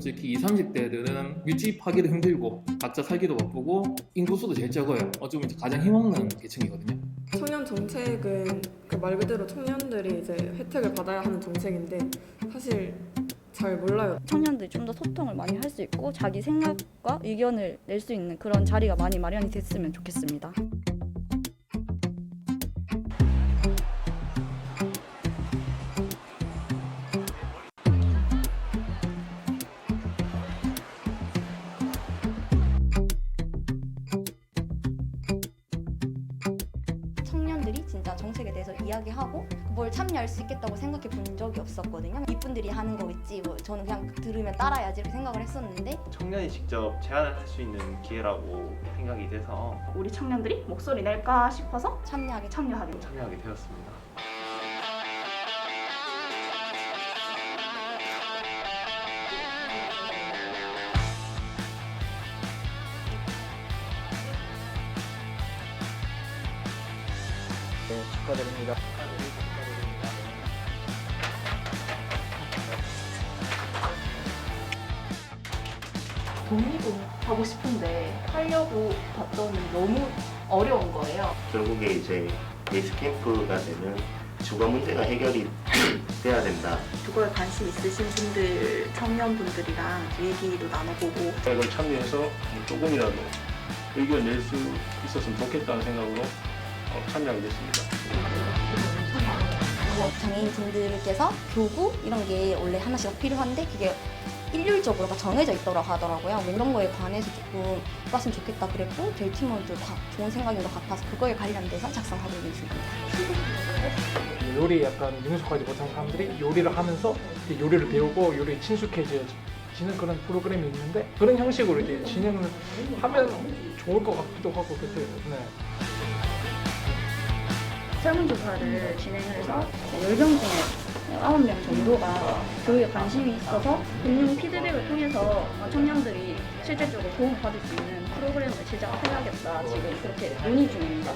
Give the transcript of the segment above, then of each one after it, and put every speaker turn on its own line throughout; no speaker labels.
솔직히 20, 30대들은 밀집하기도 힘들고 각자 살기도 바쁘고 인구수도 제일 적어요. 어쩌면 이제 가장 힘없는 계층이거든요.
청년 정책은 그 말 그대로 청년들이 이제 혜택을 받아야 하는 정책인데 사실 잘 몰라요.
청년들이 좀 더 소통을 많이 할 수 있고 자기 생각과 의견을 낼 수 있는 그런 자리가 많이 마련이 됐으면 좋겠습니다. 정책에 대해서 이야기하고 뭘 참여할 수 있겠다고 생각해 본 적이 없었거든요. 이분들이 하는 거겠지. 뭐 저는 그냥 들으면 따라야지 이렇게 생각을 했었는데
청년이 직접 제안을 할 수 있는 기회라고 생각이 돼서
우리 청년들이 목소리 낼까 싶어서
참여하게
참여하게.
참여하게 되었습니다.
네, 축하드립니다.
독립은 하고 싶은데 하려고 봤더니 너무 어려운 거예요.
결국에 이제 베이스 캠프가 되면 주거 문제가 해결이 돼야 된다.
그거에 관심 있으신 분들, 청년분들이랑 얘기도 나눠보고
이걸 참여해서 조금이라도 의견 낼 수 있었으면 좋겠다는 생각으로 어, 참여하게 됐습니다.
장애인 분들께서 교구 이런 게 원래 하나씩 필요한데 그게 일률적으로 다 정해져 있더라고 하더라고요. 뭐 이런 거에 관해서 조금 봤으면 좋겠다 그랬고 저희 팀원들 다 좋은 생각인 것 같아서 그거에 관련돼서 작성하고 있는 중입니다.
요리 약간 능숙하지 못한 사람들이 요리를 하면서 요리를 배우고 요리에 친숙해지는 그런 프로그램이 있는데 그런 형식으로 이제 진행을 하면 좋을 것 같기도 하고 그때 네.
설문조사를 진행을 해서 10명 중에 9명 정도가 교육에 관심이 있어서 듣는 피드백을 통해서 청년들이 실질적으로 도움받을 수 있는 프로그램을 제작해야겠다 지금 그렇게 논의 중입니다.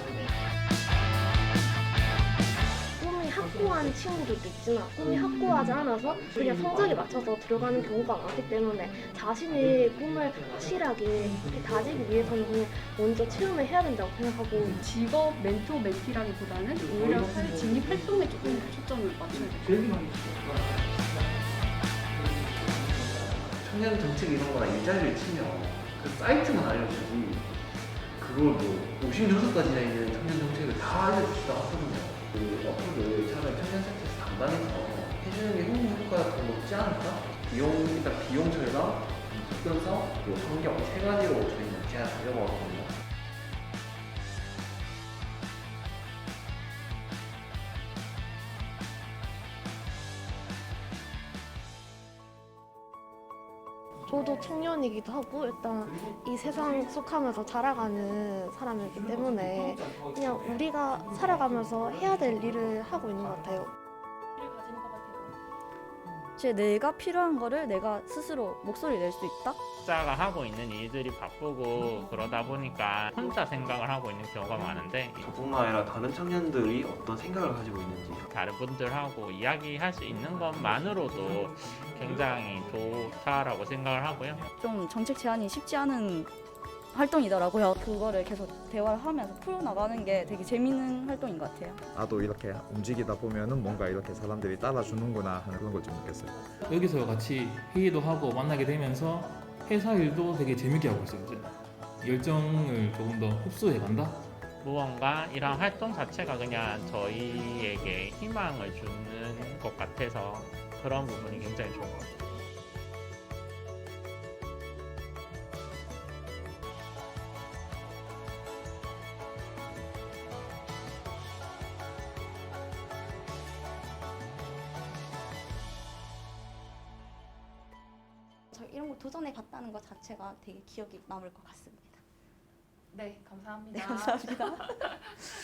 확고한 친구들도 있지만 꿈이 확고하지 않아서 그냥 성적에 맞춰서 들어가는 경우가 많기 때문에 자신의 꿈을 확실하게 다지기 위해서는 그냥 먼저 체험을 해야 된다고 생각하고
직업 멘토 멘티라기보다는 오히려 사회 진입 활동에 조금 초점을 맞춰야 돼요.
청년 정책 이런 거나 일자리를 치면 그 사이트만 알려주지 그걸 뭐 56가지나 있는 청년 정책을 다 알려주지도 않거든요. 그 어플을 차라리 청년 센터에서 담당해서 해주는 게 홍보 효과가 더 높지 않을까? 비용, 일단 비용 절감, 접근성, 그리고 환경 세 가지로 저희는 제안하려고 하거든요.
저도 청년이기도 하고 일단 이 세상 속하면서 자라가는 사람이기 때문에 그냥 우리가 살아가면서 해야 될 일을 하고 있는 것 같아요.
제 내가 필요한 거를 내가 스스로 목소리 낼수 있다?
각자가 하고 있는 일들이 바쁘고 그러다 보니까 혼자 생각을 하고 있는 경우가 많은데
저뿐만 아니라 다른 청년들이 어떤 생각을 가지고 있는지
다른 분들하고 이야기할 수 있는 것만으로도 굉장히 좋다라고 생각을 하고요.
좀 정책 제안이 쉽지 않은 활동이더라고요. 그거를 계속 대화를 하면서 풀어나가는 게 되게 재밌는 활동인 것 같아요.
나도 이렇게 움직이다 보면은 뭔가 이렇게 사람들이 따라주는구나 하는 그런 걸 좀 느꼈어요.
여기서 같이 회의도 하고 만나게 되면서 회사 일도 되게 재밌게 하고 있어요. 이제. 열정을 조금 더 흡수해 간다?
무언가 이런 활동 자체가 그냥 저희에게 희망을 주는 것 같아서 그런 부분이 굉장히 좋은 것 같아요.
도전해 봤다는 것 자체가 되게 기억이 남을 것 같습니다.
네, 감사합니다.
네, 감사합니다.